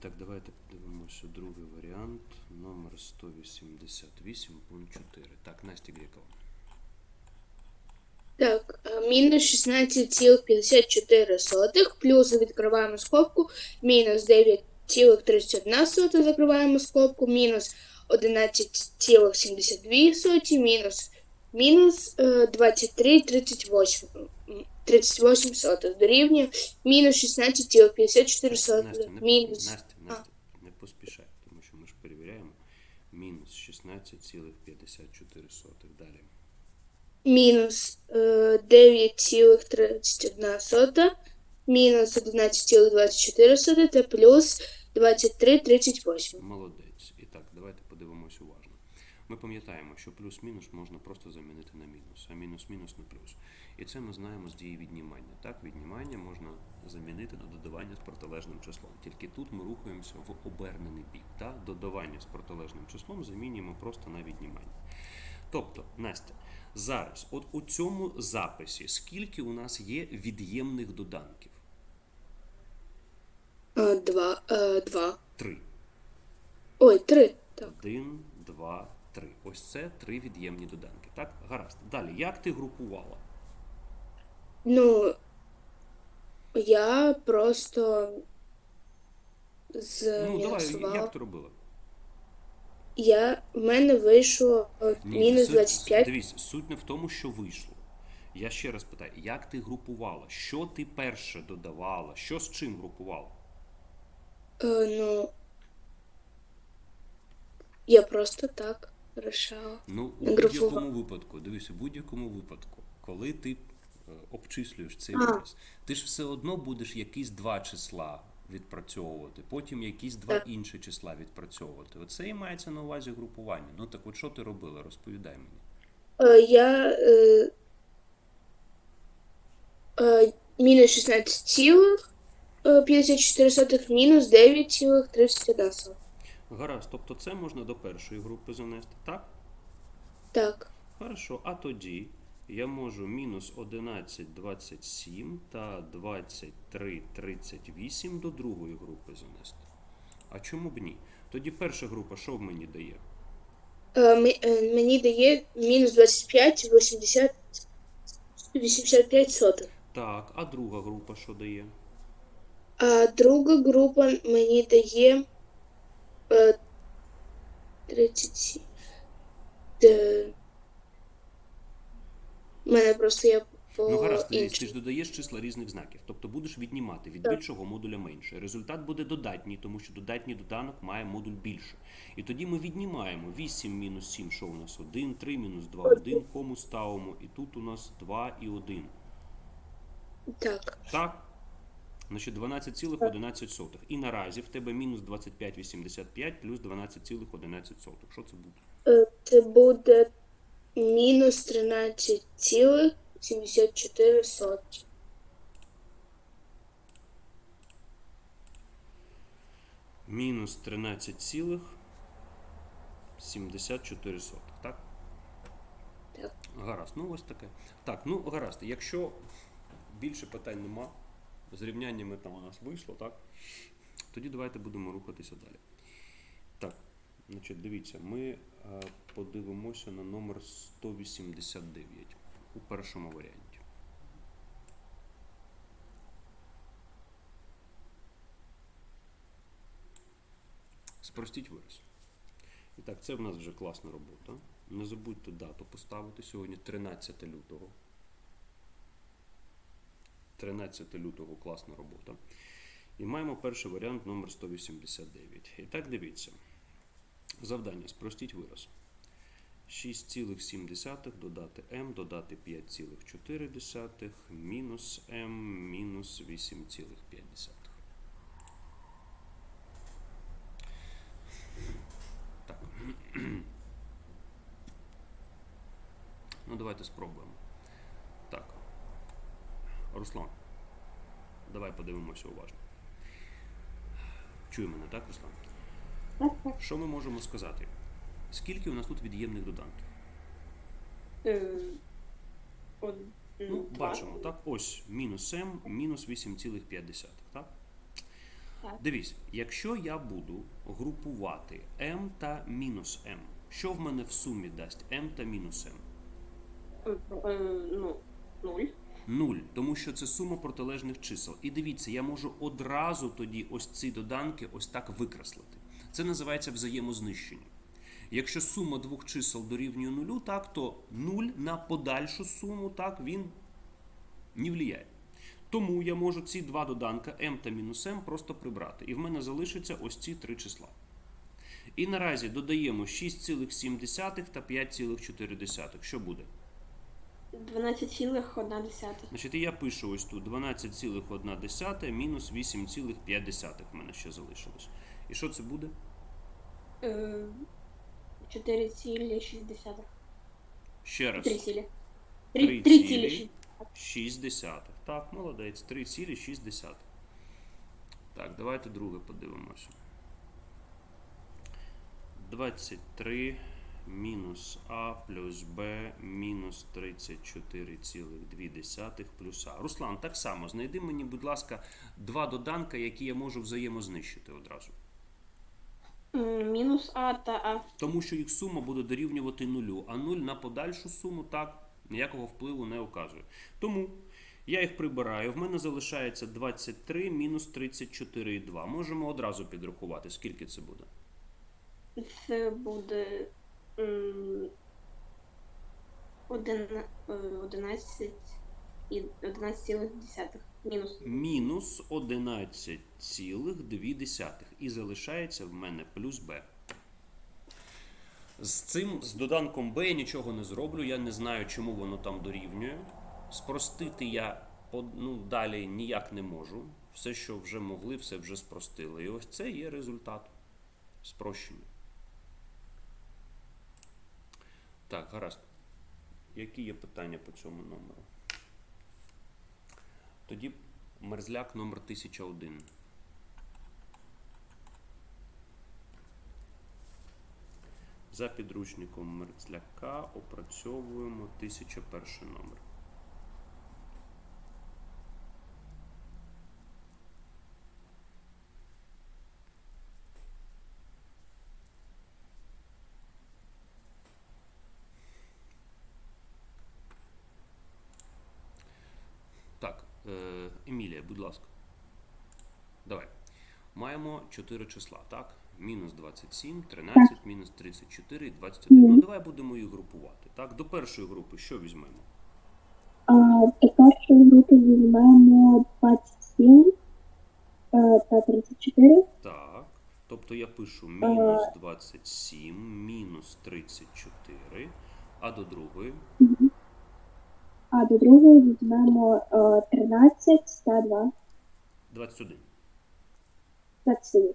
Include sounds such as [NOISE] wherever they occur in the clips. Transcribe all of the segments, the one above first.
Так. Давайте подивимося другий варіант. Номер 188, пункт 4. Так, Настя Грекова. Так, е, мінус 16,54, плюс відкриваємо скобку, мінус 9,31, закриваємо скобку, мінус 11,72, мінус, мінус е, 23,38 м, 38 сотих, дорівнює мінус 16,54, Настя, не, мінус, Настя, Настя, не поспішай, тому що ми ж перевіряємо. Мінус 16,54. Далі. мінус е, 9,31, мінус 11,24 та плюс 23,38. Молодець. І так, давайте подивимось уважно. Ми пам'ятаємо, що плюс-мінус можна просто замінити на мінус, а мінус-мінус на плюс. І це ми знаємо з дії віднімання. Так, віднімання можна замінити на додавання з протилежним числом. Тільки тут ми рухаємося в обернений бік. Так? Додавання з протилежним числом замінюємо просто на віднімання. Тобто, Настя, зараз, от у цьому записі, скільки у нас є від'ємних доданків? Е, Два, е, два. Три. Ой, три. Так. Один, два, три. Ось це три від'ємні доданки. Так, гаразд. Далі, як ти групувала? Ну, я просто з Ну, давай, як ти робила? Я в мене вийшло Ні, мінус суть- 25. Дивись, суть не в тому, що вийшло. Я ще раз питаю, як ти групувала? Що ти перше додавала? Що з чим групувала? Е, ну, я просто так рішала. Ну, у будь-якому випадку, дивись, у будь-якому випадку, коли ти е, обчислюєш цей А. вираз, ти ж все одно будеш якісь два числа відпрацьовувати, потім якісь два Так. інші числа відпрацьовувати. Оце і мається на увазі групування. Ну так от що ти робила? Розповідай мені. Е, я е, е, мінус 16,54, мінус 9,31. Гаразд, тобто це можна до першої групи занести, так? Так. Хорошо, а тоді я можу мінус 11,27 та 23,38 до другої групи занести. А чому б ні? Тоді перша група що в мені дає? Е, е, мені дає мінус 25, 80, 85 сотих. Так, а друга група що дає? А друга група мені дає 37. Де... Мене просто я по Ну гаразд, дивись, ти ж додаєш числа різних знаків, тобто будеш віднімати від більшого модуля менше. Результат буде додатній, тому що додатній доданок має модуль більше. І тоді ми віднімаємо 8 мінус 7, що у нас 1, 3 мінус 2, 1, кому ставимо, і тут у нас 2 і 1. Так. Так? Значить 12,11. І наразі в тебе мінус 25,85 плюс 12,11. Що це буде? Е, Це буде мінус 13,74. Мінус 13,74. Так? Так. Гаразд, ну ось таке. Так, ну гаразд. Якщо більше питань нема, з рівняннями там у нас вийшло, так? Тоді давайте будемо рухатися далі. Так, значить, дивіться, ми е, подивимося на номер 189 у першому варіанті. Спростіть вираз. І так, це в нас вже класна робота. Не забудьте дату поставити. Сьогодні 13 лютого. 13 лютого класна робота. І маємо перший варіант номер 189. І так дивіться. Завдання спростіть вираз. 6,7 додати m, додати 5,4, мінус m, мінус 8,5. Так. [CLEARS THROAT] Ну, давайте спробуємо. Руслан. Давай подивимося уважно. Чує мене, так, Руслан? Що ми можемо сказати? Скільки у нас тут від'ємних доданків? Е, Ну, бачимо, так? Ось мінус m, мінус 8,5. Так? Так. Якщо я буду групувати m та мінус m, що в мене в сумі дасть m та мінус m? Е, е, ну, нуль. Нуль, тому що це сума протилежних чисел. І дивіться, я можу одразу тоді ось ці доданки ось так викреслити. Це називається взаємознищення. Якщо сума двох чисел дорівнює нулю, так, то нуль на подальшу суму, так, він не впливає. Тому я можу ці два доданка m та мінус m просто прибрати. І в мене залишиться ось ці три числа. І наразі додаємо 6,7 та 5,4. Що буде? 12,1. Значить, я пишу ось тут 12,1 мінус 8,5 в мене ще залишилось. І що це буде? Е, 4,6. Ще раз. 3 3 цілі. цілі. 6 десятих. Так, молодець. 3,6. Так, давайте друге подивимося. 23 мінус А плюс Б мінус 34,2 плюс А. Руслан, так само, знайди мені, будь ласка, два доданка, які я можу взаємознищити одразу. Мінус А та А. Тому що їх сума буде дорівнювати нулю, а нуль на подальшу суму так ніякого впливу не оказує. Тому я їх прибираю. В мене залишається 23 мінус 34,2. Можемо одразу підрахувати, скільки це буде. Це буде м, е, 11 11,1. Мінус. Мінус 11,2. І залишається в мене плюс b. З цим, з доданком b я нічого не зроблю. Я не знаю, чому воно там дорівнює. Спростити я ну, далі ніяк не можу. Все, що вже могли, все вже спростили. І ось це є результат спрощення. Так, гаразд. Які є питання по цьому номеру? Тоді мерзляк номер 1001. За підручником мерзляка опрацьовуємо 1001 номер. Так, е, Емілія, будь ласка. Давай. Маємо 4 числа, так? Мінус 27, 13, мінус 34 і 21. Ну давай будемо їх групувати. Так, до першої групи що візьмемо? А, до першої групи візьмемо 27 е, та 34. Так. Тобто я пишу мінус 27, мінус 34, а до другої А до другої візьмемо е, 13 та 2. 21. 27.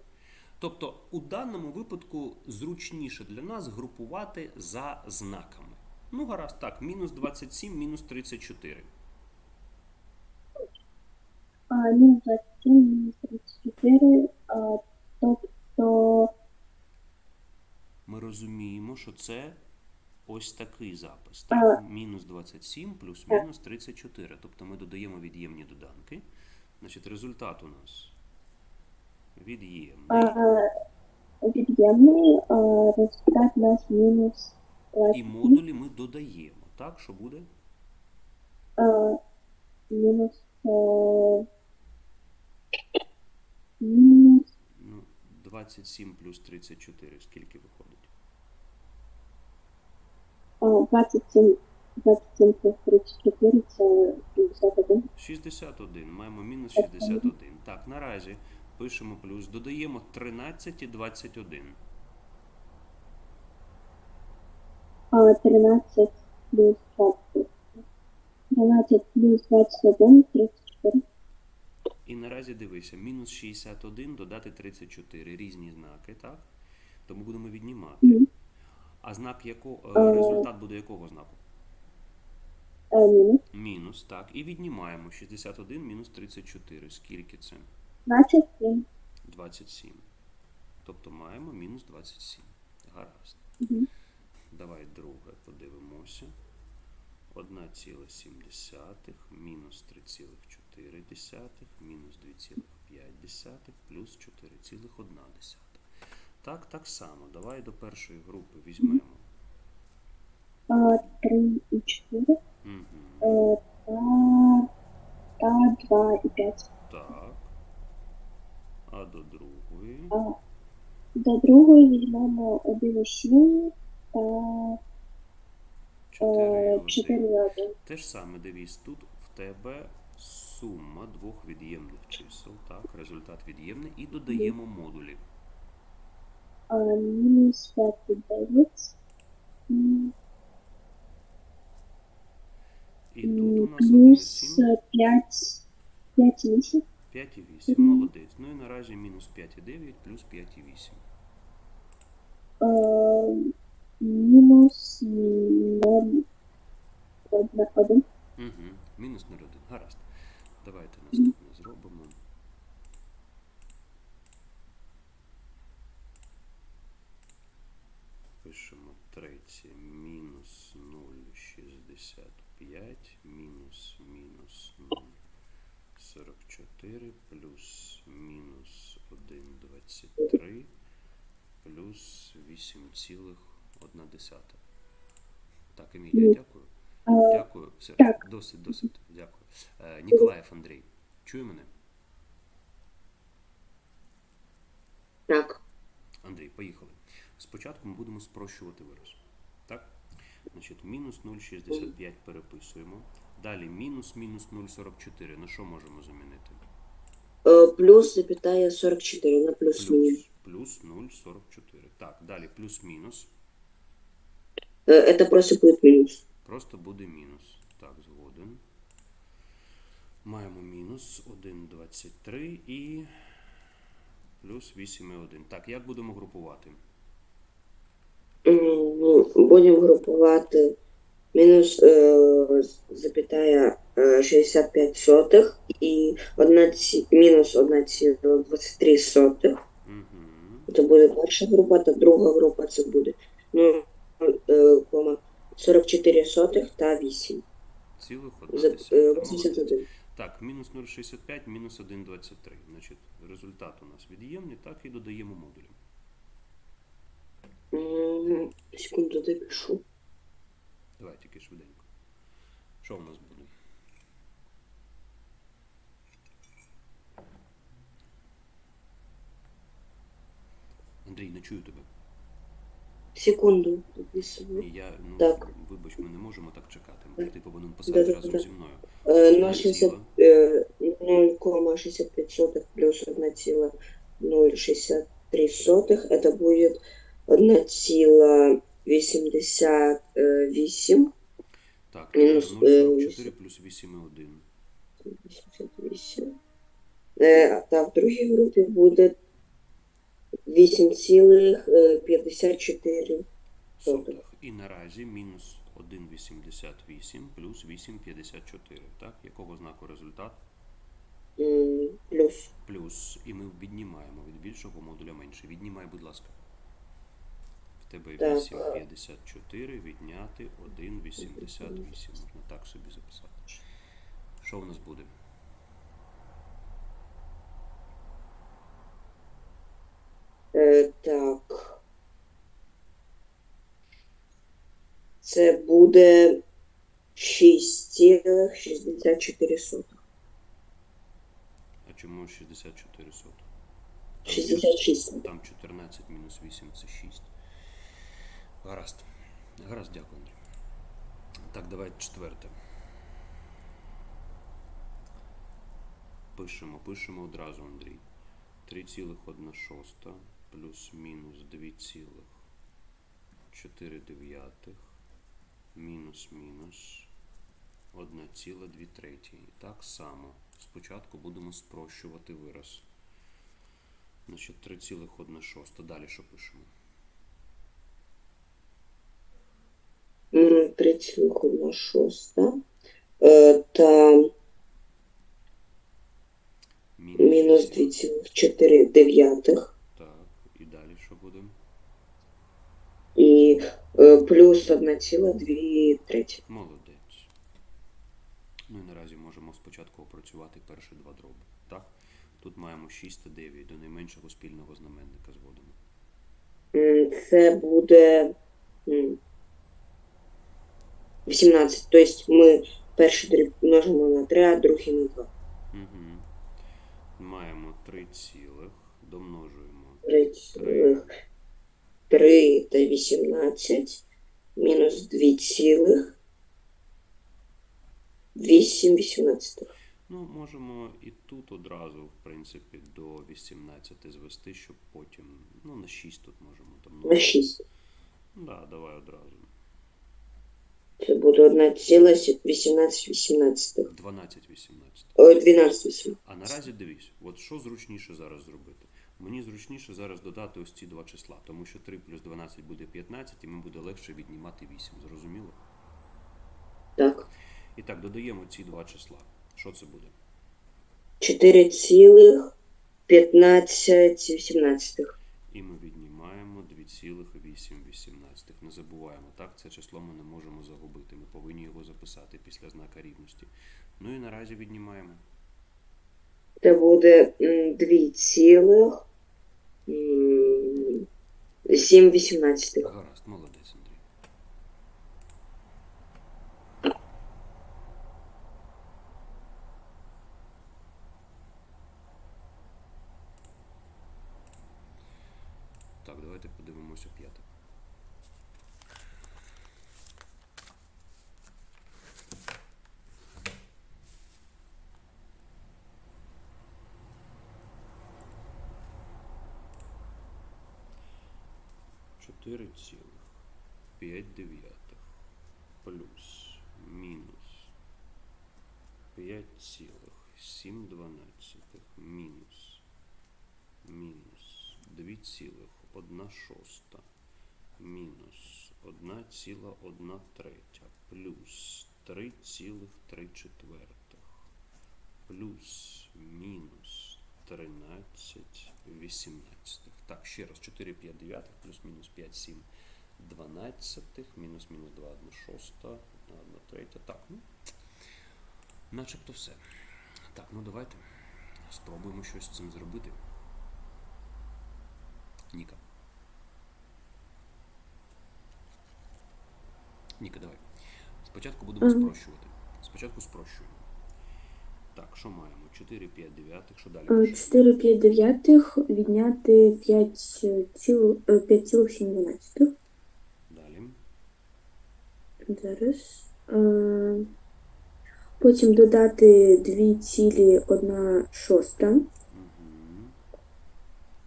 Тобто у даному випадку зручніше для нас групувати за знаками. Ну, гаразд, так, мінус 27, мінус 34. А, мінус 27, мінус 34. А, тобто Ми розуміємо, що це ось такий запис. Так? Мінус 27 плюс мінус 34. Тобто ми додаємо від'ємні доданки. Значить, результат у нас від'ємний. від'ємний результат у нас мінус І модулі ми додаємо. Так, що буде? Мінус е, мінус Ну, 27 плюс 34. Скільки виходить? а, 27 27 плюс 34 це 51. 61. Маємо мінус 61. Так, наразі пишемо плюс. Додаємо 13 і 21. А 13 плюс 20. 13 плюс 21, 34. І наразі дивися, мінус 61 додати 34. Різні знаки, так? Тому будемо віднімати. Мгм. А знак якого Е. результат буде якого знаку? Е, мінус. Мінус, так. І віднімаємо 61 мінус 34. Скільки це? 27. 27. Тобто маємо мінус 27. Гаразд. Мгм. Давай друге подивимося. 1,7 мінус 3,4. мінус 2,5, плюс 4,1. Так, так само. Давай до першої групи візьмемо. Е, 3 і 4. Угу. Е, та, та 2 і 5. А до другої. А до другої візьмемо 1 і 7 та 4, 4 Те ж саме дивись, тут в тебе сума двох від'ємних чисел, так, результат від'ємний, і додаємо модулі. А, мінус 5 і 9. І тут у нас 1,7, Плюс 5, 5 і 8. 5,8. Молодець. Ну і наразі мінус 5,9 плюс 5,8. Е, мінус 0, 1. Угу. Мінус 0,1. Гаразд. Давайте наступне зробимо. Пишемо третє. Мінус 0,65 мінус мінус 0,44 плюс мінус 1,23 плюс 8,1. Так, Емілія, дякую. Е, Дякую. Все. так. Досить, досить. Дякую. Е, Ніколаєв Андрій, чує мене? Так. Андрій, поїхали. Спочатку ми будемо спрощувати вираз. Так? Значить, мінус 0,65 переписуємо. Далі мінус мінус 0,44. На що можемо замінити? Э, Плюс запятая 44 на плюс минус. Плюс, плюс 0,44. Так, далі плюс-мінус. Э, Это просто будет минус. Просто буде мінус. Так, згоден. Маємо мінус 1,23 і плюс 8,1. Так, як будемо групувати? Ну, Будем группувати мінус запятая е, 65 сотих і 1, мінус 1,23 сотих. Перша група, та друга група це буде ну, е, 44 сотих та 8. Цілих За, 1 е, 81. Так, мінус 0,65, мінус 1,23. Значить, результат у нас від'ємний, так і додаємо модулі. Секунду допишу. Давай тільки швиденько. Що у нас буде? Андрій, не чую тебе. Секунду. Ні, я, ну, Так. вибач, ми не можемо так чекати. Ти повинен писати да, разом да. зі мною. Е, Одна 0,60 ціла. е, 0,65 плюс 1,063 сотих. Это будет 1,88. Так, тепер Мінус, 0,44 е, плюс 8,1. 88. Е, та в другій групі буде 8,54. І наразі мінус 1,88 плюс 8,54. Так, якого знаку результат? Плюс. Плюс. І ми віднімаємо від більшого модуля менше. Віднімай, будь ласка. В тебе Так. 8,54 відняти 1,88. Можна так собі записати. Що в нас буде? Е, так. Це буде 6,64 сотих. А чому 64 сотих? Там 66. Там 14 мінус 8 це 6. Гаразд. Гаразд, дякую, Андрій. Так, давай четверте. Пишемо, пишемо одразу, Андрій. 3,1 плюс мінус 2,4 дев'ятих мінус мінус 1,2 треті. І так само. Спочатку будемо спрощувати вираз. Значить, 3,1 Далі що пишемо? 3,1 шоста. Е, Та мінус 2,4 дев'ятих. Так, і далі що буде? І е, плюс 1,2 треті. Молодець. Ну і наразі можемо спочатку опрацювати. перші два дроби. Так? Тут маємо 6 та 9 до найменшого спільного знаменника зводимо. Це буде 18. Тобто ми перший дріб множимо на 3, а другий на 2. Угу. Маємо 3 цілих, домножуємо 3 цілих 3 та 18 мінус 2 цілих 8 18. Ну, можемо і тут одразу, в принципі, до 18 звести, щоб потім, ну, на 6 тут можемо там. На 6. Да, давай одразу. Це буде 1 ціла 18 18. 12 18. Ой, 12 18. А наразі дивись, от що зручніше зараз зробити? Мені зручніше зараз додати ось ці два числа, тому що 3 плюс 12 буде 15, і мені буде легше віднімати 8. Зрозуміло? Так. І так, додаємо ці два числа. Що це буде? 4 цілих 15 18. І ми віднімаємо 2,818. Не забуваємо, так, це число ми не можемо загубити. Ми повинні його записати після знака рівності. Ну і наразі віднімаємо. Це буде 2 цілих 7 18. Гаразд, 4,5 плюс мінус. 5,7 мінус. Мінус. 2,1 шоста. Мінус. 1,1 третя. Плюс 3,3 четвертих. Плюс мінус 13 18. Так, ще раз 4 5 9 плюс мінус 5 7 12 мінус мінус 2 1 шоста 1 1 третя. Так, ну начебто все. Так, ну давайте спробуємо щось з цим зробити. Ніка. Ніка, давай. Спочатку будемо спрощувати. Спочатку спрощуємо. Так, що маємо? 4 5 дев'ятих, що далі? Е, пише? 4 5 дев'ятих відняти 5 ціл, е, 5,7. Далі. Зараз. Е, Потім додати 2 цілі 1 шоста. Угу.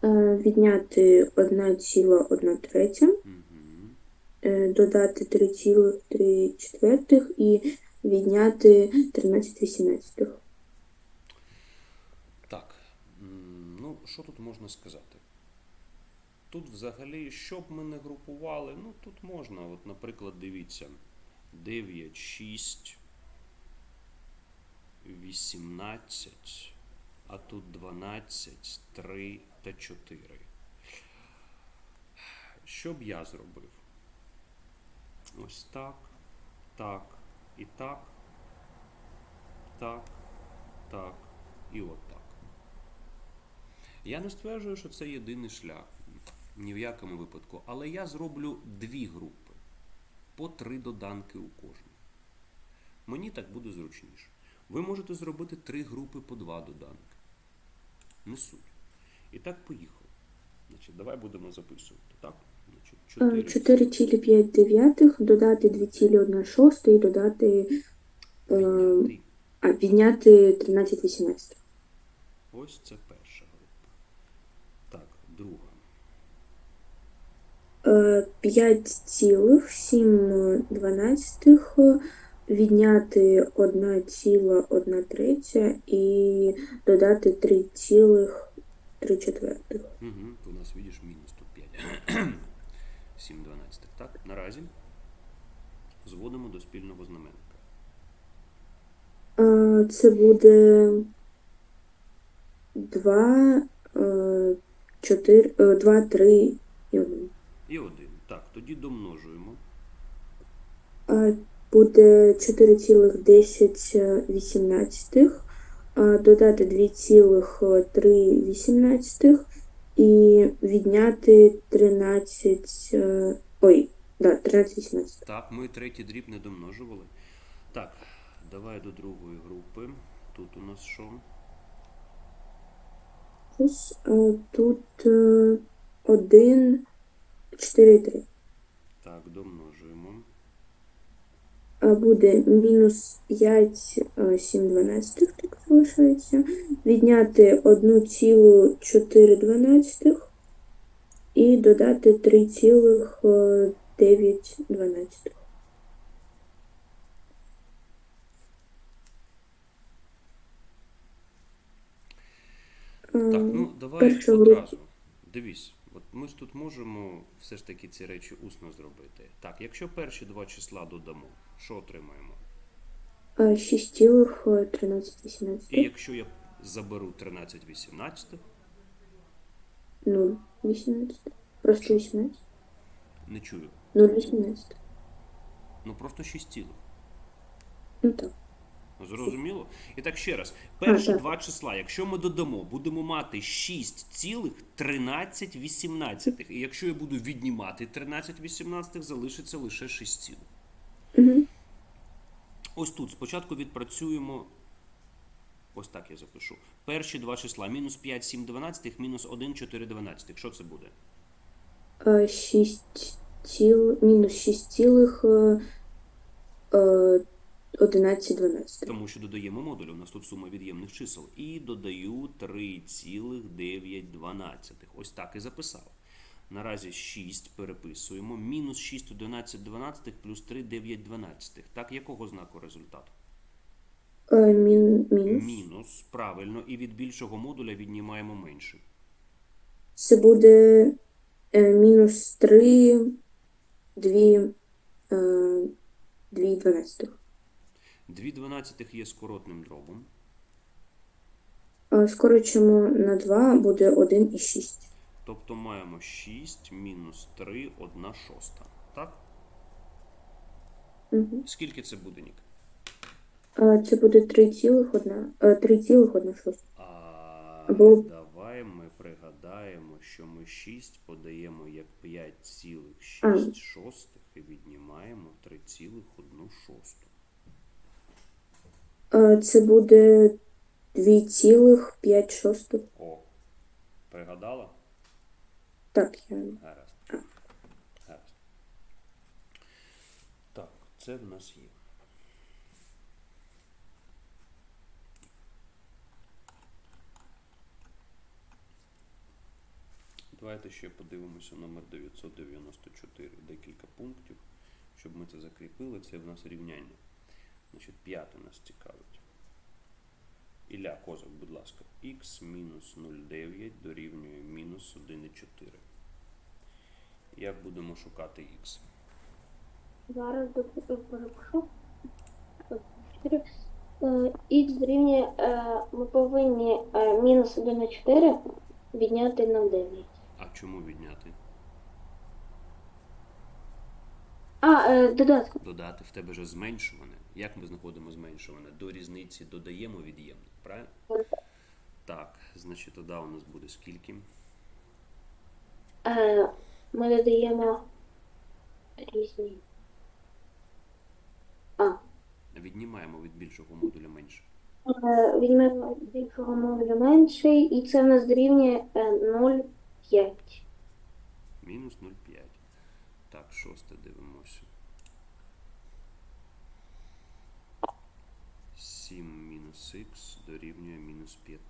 Е, Відняти 1 ціла 1 третя. Угу. Е, Додати 3 цілих 3 четвертих і відняти 13 вісімнадцятих. Так. м, Ну, що тут можна сказати? Тут взагалі, що б ми не групували, ну тут можна, от, наприклад, дивіться, 9, 6, 18, а тут 12, 3 та 4. Що б я зробив? Ось так, так і так, так, так і от так. Я не стверджую, що це єдиний шлях. Ні в якому випадку. Але я зроблю дві групи. По три доданки у кожній. Мені так буде зручніше. Ви можете зробити три групи по два доданки. Не суть. І так поїхав. Значить, давай будемо записувати. Так? Значить, 4, 4 цілі 5 дев'ятих, додати 2 цілі 1 шоста і додати, е, а, відняти 13 вісімнадцятих. Ось це перша група. Так, друга. 5 цілих 7 дванадцятих, відняти 1 ціла 1 третя і додати 3 цілих 3 четвертих. Угу, у нас, видиш, мінус тут 5. 7 [CLEARS THROAT] дванадцятих. Так, наразі зводимо до спільного знаменника. Е, Це буде 2, 4, 2, 3 і 1. І один. Так, тоді домножуємо. Е, Буде 4,10 вісімнадцятих а, додати 2,3 і відняти 13. е, Ой, да, 13 18. Так, ми третій дріб не домножували. Так, давай до другої групи. Тут у нас що? Плюс тут 1, 4, 3. Так, домножуємо. А буде мінус 5, 7 12, так залишається. Відняти 1,4 12 і додати 3,9 12. Так, ну давай одразу. Дивись, ми ж тут можемо все ж таки ці речі усно зробити. Так, якщо перші два числа додамо, що отримаємо? 6, 13 18. І якщо я заберу 13 18, 0, 18. Просто 18. не чую. 0, 18. Ну просто 6 цілих. Ну так. Зрозуміло? І так ще раз. Перші два числа, якщо ми додамо, будемо мати 6 цілих 13 18. І якщо я буду віднімати 13 18, залишиться лише 6 цілих. Угу. Ось тут спочатку відпрацюємо. Ось так я запишу. Перші два числа. Мінус 5, 7 12, мінус 1, 4 12. Що це буде? 6 ціл, мінус 6 цілих е, е, 11 12. Тому що додаємо модуль, у нас тут сума від'ємних чисел. І додаю 3,9. Ось так і записав. Наразі 6 переписуємо. Мінус 6 11 12 плюс 3 9 12. Так, якого знаку результат? Е, мін, мінус. Мінус. Правильно. І від більшого модуля віднімаємо менше. Це буде е, мінус 3, 2, е, 2 12. 2 12 є скоротним дробом. Скорочимо на 2 буде 1 і 6. Тобто маємо 6 мінус 3, 1 шоста. Так? Угу. Скільки це буде, Нік? А, це буде 3 цілих 1, е, 3 цілих 1 6. А Або- давай ми пригадаємо, що ми 6 подаємо як 5,6 шостих і віднімаємо 3,1 шосту. Це буде 2 цілих 5 шостих. О, пригадала? Так, я Гаразд. Гаразд. Так, це в нас є. Давайте ще подивимося номер 994. Декілька пунктів, щоб ми це закріпили. Це в нас рівняння. Значить, п'яте нас цікавить. Ілля Козак, будь ласка, х мінус 0,9 дорівнює мінус 1,4. Як будемо шукати х? Зараз перепишу. Е, Х дорівнює, е, ми повинні е, мінус 1 на 4 відняти на 9. А чому відняти? А, додатку. Додати в тебе вже зменшуване. Як ми знаходимо зменшуване? До різниці додаємо від'ємник, правильно? Так, значить, тоді у нас буде скільки? Е, Ми додаємо різні. А, Віднімаємо від більшого модуля менше. е, візьмемо більшого модуля менший, і це в нас дорівнює е, 0,5. Мінус 0,5. Так, шосте дивимося. 7 мінус х дорівнює мінус 5.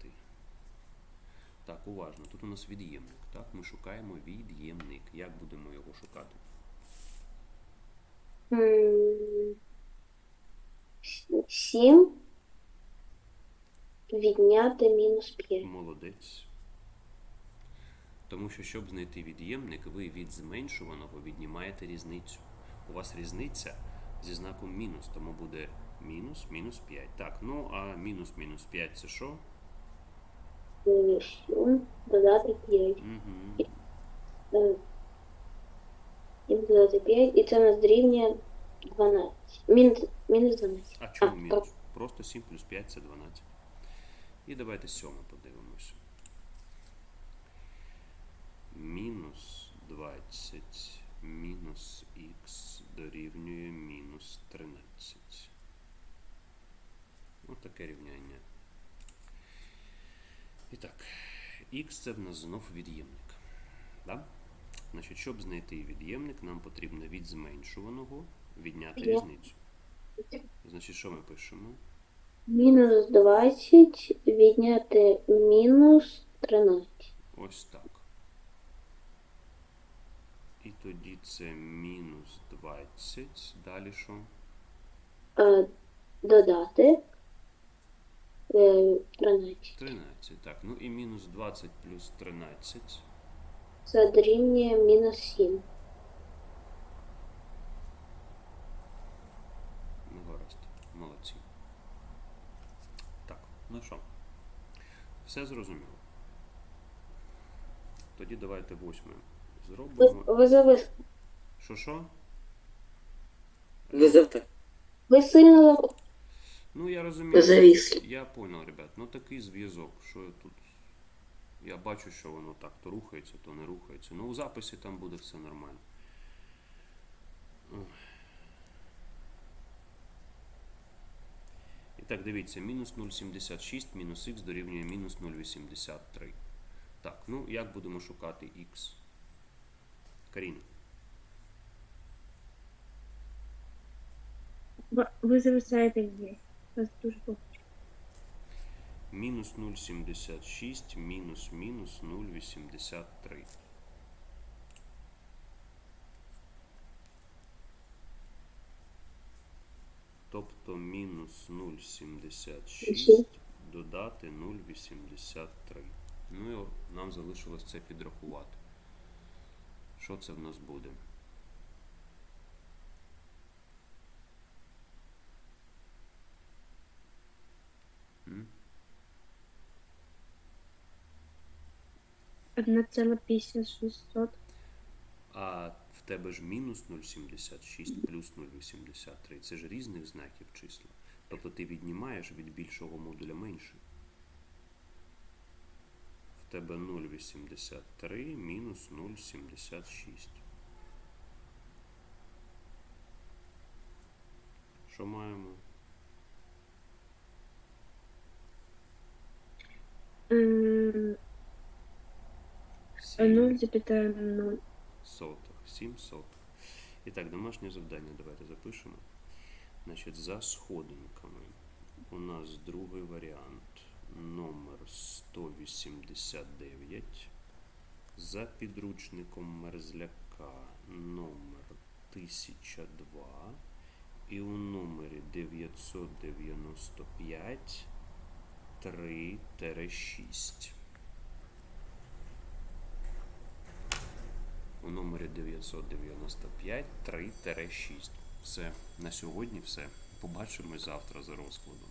Так, уважно. Тут у нас від'ємник. Так, ми шукаємо від'ємник. Як будемо його шукати? М, 7 відняти мінус 5. Молодець. Тому що, щоб знайти від'ємник, ви від зменшуваного віднімаєте різницю. У вас різниця зі знаком мінус, тому буде мінус, мінус 5. Так, ну а мінус мінус 5 це що? 7 додати 5. Угу. Е, сім додати 5, і це у нас дорівнює 12. Мінус, мінус 12. А чому А, мінус? Просто 7 плюс 5 це 12. І давайте сьоме подивимося. Мінус 20 мінус х дорівнює мінус 13. Ось таке рівняння. І так, х це в нас знов від'ємник. Да? Значить, щоб знайти від'ємник, нам потрібно від зменшуваного відняти різницю. Значить, що ми пишемо? Мінус 20 відняти мінус 13. Ось так. І тоді це мінус 20. Далі що? Е, додати 13. 13. Так, ну і мінус 20 плюс 13. Це дорівнює мінус 7. Ну, гаразд. Молодці. Так, ну що? Все зрозуміло. Тоді давайте восьме зробимо. ви, завис- Що що? Ви завтра. ви сильно Ну, я розумію. Завісли. Я понял, ребят. Ну такий зв'язок, що я тут. Я бачу, що воно так то рухається, то не рухається. Ну, у записі там буде все нормально. І так, дивіться, мінус 0,76 мінус х дорівнює мінус 0,83. Так, ну як будемо шукати х? Каріна. Ви зависаєте здесь. Вас дуже плохо. Мінус 0,76 мінус мінус 0,83. Тобто мінус 0,76 додати 0,83. Ну і нам залишилось це підрахувати. Що це в нас буде? М? 1,56. А в тебе ж мінус 0,76 плюс 0,83. Це ж різних знаків числа. Тобто ти віднімаєш від більшого модуля менше. В тебе 0,83 мінус 0,76. Що маємо? М, Сім. 0,0. сотих, 7 сотих. І так, домашнє завдання давайте запишемо. Значить, за сходинками у нас другий варіант номер 189. За підручником мерзляка номер 1002. І у номері 995 3-6. у номері 995 3-6. Все, на сьогодні все. Побачимось завтра за розкладом.